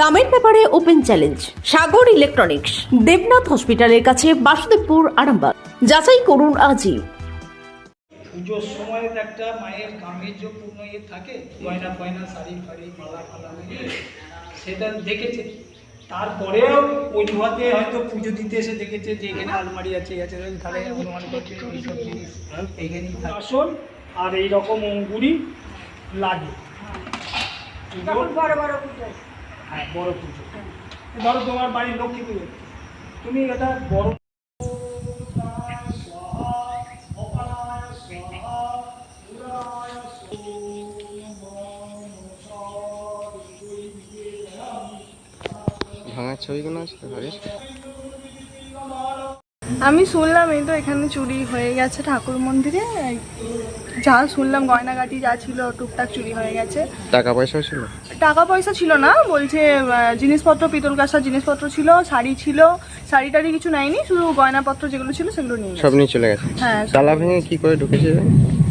দামের ব্যাপারে open challenge, Sagar electronics, Debnath হসপিটালের কাছে বাসুদেবপুর, আরামবাগ। যাচাই করুন আজই। পুজোর সময় একটা মায়ের গাম্ভীর্যপূর্ণ ইয়ে থাকে, গয়না ফয়না, শাড়ি ফাড়ি, মালা ফালা সেটা দেখেছে। তারপরেও হয়তো পুজো দিতে এসে দেখেছে যে এখানে আলমারি আছে আছে আর এই রকম অঙ্গুরি লাগে। পুজোর হ্যাঁ বড় পুজো। ধরো তোমার বাড়ির লক্ষ্মী পুজো। তুমি এটা বড় ভাঙার ছবিগুলো আছে? তো আমি শুনলাম এই তো এখানে চুরি হয়ে গেছে ঠাকুর মন্দিরে। যা শুনলাম গয়নাগাটি যা ছিল টুকটাক চুরি হয়ে গেছে। টাকা পয়সা ছিল? টাকা পয়সা ছিল না বলছে জিনিসপত্র পিতল কাঁসার জিনিসপত্র ছিল শাড়ি ছিল। শাড়ি টাড়ি কিছু নেয়নি শুধু গয়নাপত্র যেগুলো ছিল সেগুলো নিয়ে সব নিয়ে চলে গেছে? হ্যাঁ তালা ভেঙে কি করে ঢুকেছে?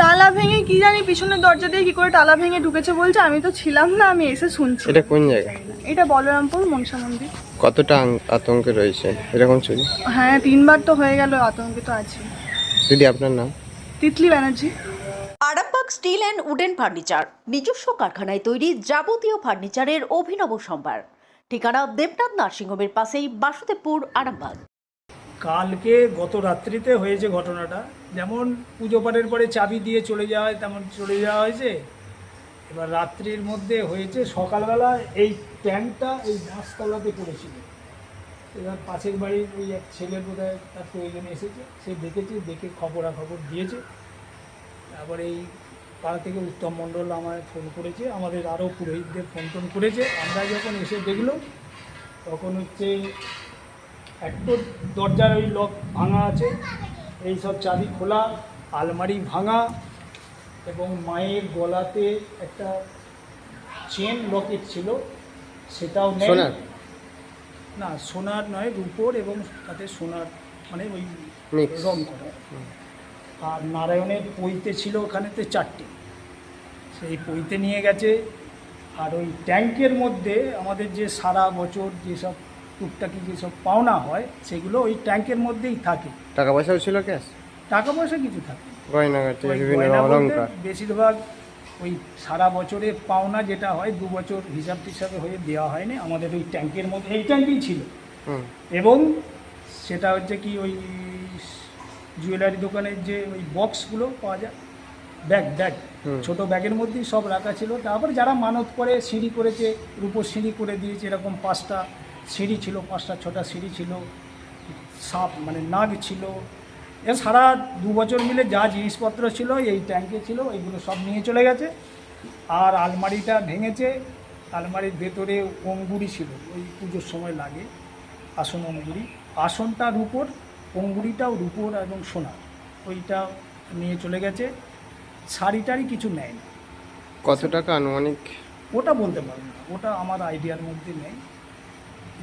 টালা ভেঙে কি জানি পিছনের দরজা দিয়ে কি করে টালা ভেঙে ঢুকেছে বলছে আমি তো ছিলাম না আমি এসে শুনছি। এটা কোন জায়গা? এটা বলরামপুর মনসা মন্দির। কতটা আতঙ্কে রয়েছে? এরকম চুরি হ্যাঁ তিনবার তো হয়ে গেল আতঙ্কিত আছি। দিদি আপনার নাম? Titli Banerjee. Arambagh steel and wooden furniture নিজস্ব কারখানায় তৈরি যাবতীয় ফার্নিচারের অভিনব সম্ভার। ঠিকানা দেবনাথ নার্সিংহোমের পাশেই বাসুদেবপুর আরামবাগ। কালকে গত রাত্রিতে হয়েছে ঘটনাটা। যেমন পুজো পাঠের পরে চাবি দিয়ে চলে যাওয়া হয় তেমন চলে যাওয়া হয়েছে। এবার রাত্রির মধ্যে হয়েছে সকালবেলা এই ট্যাঙ্কটা এই গাছতলাতে পড়েছিল। এবার পাশের বাড়ির ওই এক ছেলে বোধহয় তার প্রয়োজনে এসেছে। সে দেখেছে, দেখে খবরাখবর দিয়েছে। তারপরে এই পাড়া থেকে উত্তম মণ্ডল আমায় ফোন করেছে, আমাদের আরও পুরোহিতদের ফোন টোন করেছে। আমরা যখন এসে দেখল তখন হচ্ছে একটু দরজার ওই লক ভাঙা আছে। এই সব চাবি খোলা, আলমারি ভাঙা এবং মায়ের গলাতে একটা চেন লকেট ছিল সেটাও নেই সোনার? না সোনার নয় রূপোর এবং তাতে সোনার মানে ওই. রং করা। আর নারায়ণের পইতে ছিল ওখানেতে চারটে। সেই পইতে নিয়ে গেছে। আর ওই ট্যাঙ্কের মধ্যে আমাদের যে সারা বছর যেসব টুকটাকি যেসব পাওনা হয় সেগুলো ওই ট্যাঙ্কের মধ্যেই থাকে। টাকা পয়সাও ছিল ক্যাশ? টাকা পয়সা কিছু থাকে। গয়নাগাটি বিভিন্ন অলঙ্কার বেশিরভাগ ওই সারা বছরে পাওনা যেটা হয় দু বছর হিসাব টিসাবে হয়ে দেওয়া হয়নি। আমাদের ওই ট্যাঙ্কের মধ্যে এই ট্যাঙ্কেই ছিল। এবং সেটা হচ্ছে কি ওই জুয়েলারি দোকানের যে ওই বক্সগুলো পাওয়া যায় ব্যাগ ব্যাগ। ছোট ব্যাগের মধ্যেই সব রাখা ছিল। তারপর যারা মানত করে সিঁড়ি করেছে রূপোর সিঁড়ি করে দিয়েছে এরকম পাঁচটা সিঁড়ি ছিল পাঁচটা ছটা সিঁড়ি ছিল সাপ মানে নাগ ছিল এ সারা দু বছর মিলে যা জিনিসপত্র ছিল এই ট্যাঙ্কে ছিল এইগুলো সব নিয়ে চলে গেছে। আর আলমারিটা ভেঙেছে আলমারির ভেতরে অঙ্গুরি ছিল ওই পুজোর সময় লাগে আসন অঙ্গুরি। আসনটা রুপোর অঙ্গুরিটাও রুপোর এবং সোনার ওইটা নিয়ে চলে গেছে। শাড়িটারই কিছু নেয়নি কত টাকা আনুমানিক? ওটা বলতে পারব না ওটা আমার আইডিয়ার মধ্যে নেই।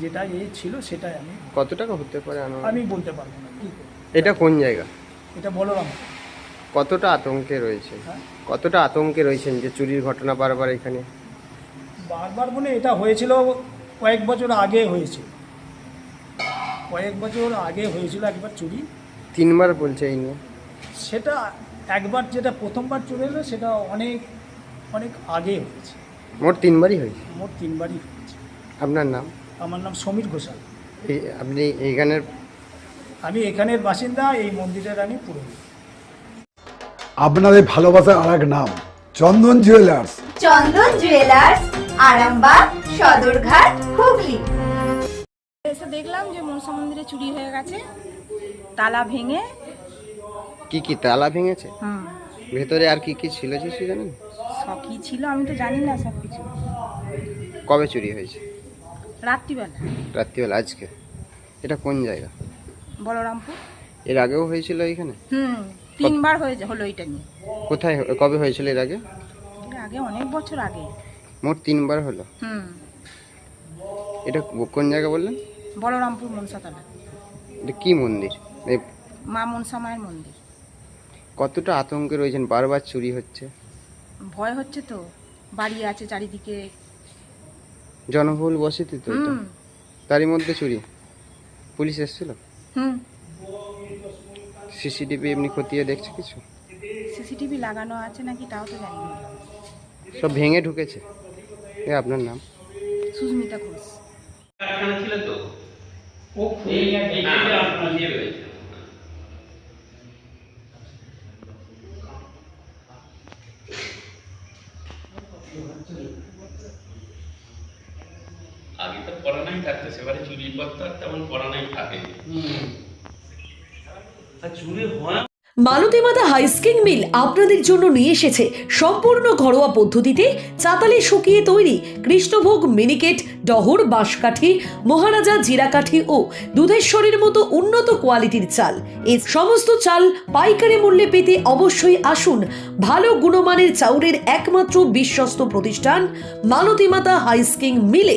যেটা এ ছিল সেটাই আমি কত টাকা হতে পারে আমি বলতে পারব না কী করব? এটা কোন জায়গা? এটা বলরাম। কতটা আতঙ্কে রয়েছে হ্যাঁ? কতটা আতঙ্কে রয়েছেন যে চুরির ঘটনা বারবার এখানে? বারবার বলে এটা হয়েছিল কয়েক বছর আগে হয়েছিল কয়েক বছর আগে হয়েছিল একবার চুরি। তিনবার বলছে এই নিয়ে? সেটা একবার যেটা প্রথমবার চুরি হলো সেটা অনেক অনেক আগে হয়েছে। মোট তিনবারই হয়েছে? মোট তিনবারই হয়েছে। আপনার নাম? আমার নাম সমীর ঘোষাল। আপনি এইখানের আমি এখানের বাসিন্দা এই মন্দিরের আমি পুরোহিত। আপনাদের ভালোবাসার আর এক নাম চন্দন জুয়েলার্স চন্দন জুয়েলার্স আরামবাগ সদরঘাট হুগলি। এসে দেখলাম যে মনসা মন্দিরে চুরি হয়ে গেছে তালা ভেঙে। কি কি তালা ভেঙেছে? হুম। ভেতরে আর কি কি ছিল কিছু জানেন? সব কি ছিল আমি তো জানি না সব কিছু। কবে চুরি হয়েছে? রাত্রিবেলা। রাত্রিবেলা আজকে। এটা কোন জায়গা? বলরামপুর। এর আগেও হয়েছিল এখানে হুম তিনবার হয়ে হলো এটা নিয়ে। কোথায় কবে হয়েছিল এর আগে? এর আগে অনেক বছর আগে। মোট তিনবার হলো। হুম। এটা কোন জায়গা বললেন? বলরামপুর মনসাতলা। এটা কি মন্দির? এই মা মনসা মায়ের মন্দির। কতটা আতঙ্কে রয়েছেন? বারবার চুরি হচ্ছে। ভয় হচ্ছে তো। বাড়ি আছে চারিদিকে। জনবহুল বসতি তো এটা। তারই মধ্যে চুরি। পুলিশ এসেছিল? হুম। সিসিটিভি এমনি খতিয়ে দেখছে কিছু? সিসিটিভি লাগানো আছে নাকি তাও তো জানি না। সব ভেঙে ঢুকেছে। এ আপনার নাম? সুস্মিতা ঘোষ। ছিল তো। ও খুলে গেছে, আপনার নিয়ে পেয়েছে। আগে তো পড়ানাই থাকতো সেবারে চুরির পর তো আর তেমন আর চুরি হয় মালতী মাতা হাইস্কিং মিল আপনাদের জন্য নিয়ে এসেছে সম্পূর্ণ ঘরোয়া পদ্ধতিতে চাতালে শুকিয়ে তৈরি কৃষ্ণভোগ মিনিকেট ডহর বাঁশকাঠি মহারাজা জিরাকাঠি ও দুধেশ্বরীর মতো উন্নত কোয়ালিটির চাল। এই সমস্ত চাল পাইকারি মূল্যে পেতে অবশ্যই আসুন ভালো গুণমানের চাউলের একমাত্র বিশ্বস্ত প্রতিষ্ঠান মালতী মাতা হাইস্কিং মিলে।